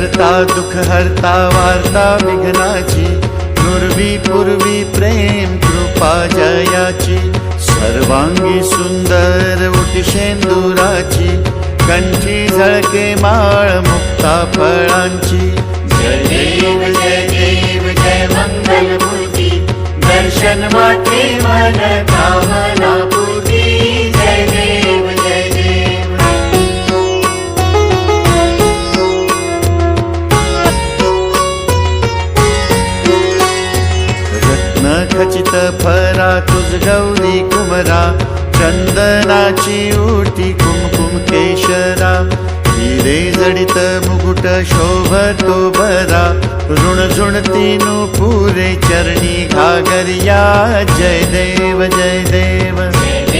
दुःखहर्ता वार्ता विघ्नाची नुर्वी पूर्वी, प्रेम, कृपा जयाची सर्वांगी सुंदर उटिशेंदुराची कंठी झळके माळ मुक्ता, फळांची। जय देव जय देव, जय मंगलमूर्ती। दर्शन मात्रे मन कामना खचित फरा तुझ गौरी कुमरा चंदनाची उटी कुमकुम केशरा. हिरे जडित मुकुट शोभतो भरा ऋण झुणती पुरे चरणी घागरिया जय देव जय देव जय देव.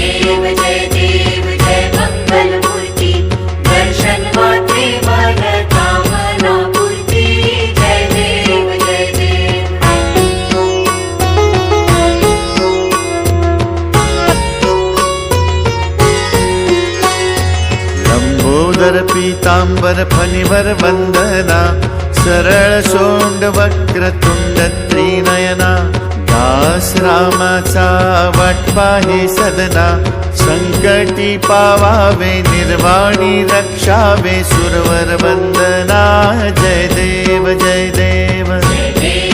लंबोदर पीतांबर फणिवर वंदना। सरळ सोंड वक्रतुंड त्रिनयना दास रामाचा वाटपा सदना। संकटी पावावे, निर्वाणी रक्षावे, सुरवर वंदना। जय देव जय देव जय देव।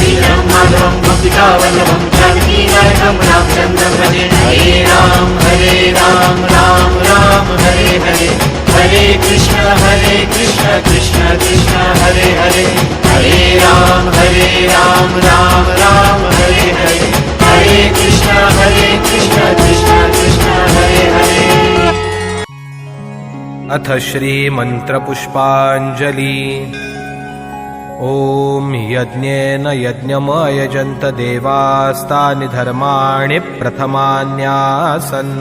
गोपिकावल्लभं जानकीनायकं रामचन्द्रं भजे हरे राम हरे राम राम राम हरे हरे हरे कृष्ण हरे कृष्ण कृष्ण कृष्ण हरे हरे हरे राम हरे राम राम राम हरे हरे हरे कृष्ण हरे कृष्ण कृष्ण कृष्ण हरे हरे अथ श्रीमन्त्रपुष्पाञ्जलि ॐ यज्ञेन यज्ञमयजन्त देवास्तानि धर्माणि प्रथमान्यासन्।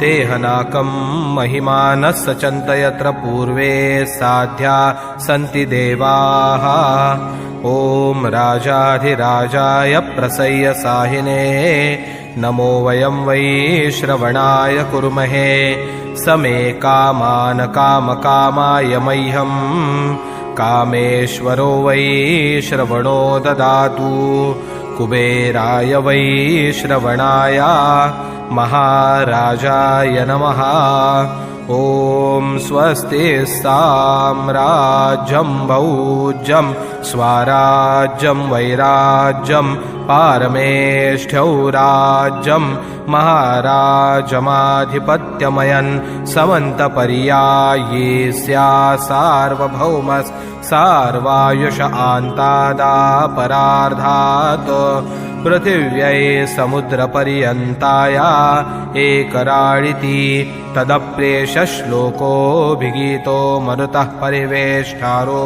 तेहनाकं महिमानः सचन्त यत्र पूर्वे साध्या सन्ति देवाः। ॐ राजाधिराजाय प्रसय्य साहिने नमो वयं वै श्रवणाय कुर्महे। समे कामान् कामकामाय मह्यम् कामेश्वरो वै श्रवणो ददातु। कुबेराय वै श्रवणाय महाराजाय नमः। ॐ स्वस्ति साम्राज्यं भौज्यं स्वाराज्यं वैराज्यं पारमेष्ठ्यौ राज्यं महाराजमाधिपत्यमयन् समन्तपर्याये स्या सार्वभौमस् सार्वायुष आन्तादापरार्धात् पृथिव्यै समुद्रपर्यन्ताया एकराळिति तदप्रेषश्लोकोऽभिगीतो मरुतः परिवेष्टारो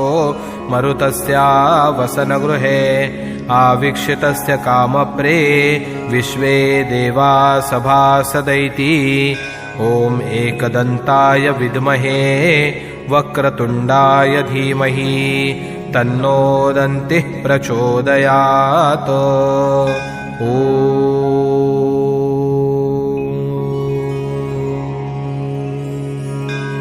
मरुतस्या आवीक्षितस्य कामप्रे विश्वे देवा सभासदैति ॐ एकदन्ताय विद्महे वक्रतुण्डाय धीमहि तन्नो दन्तिः प्रचोदयात्। ॐ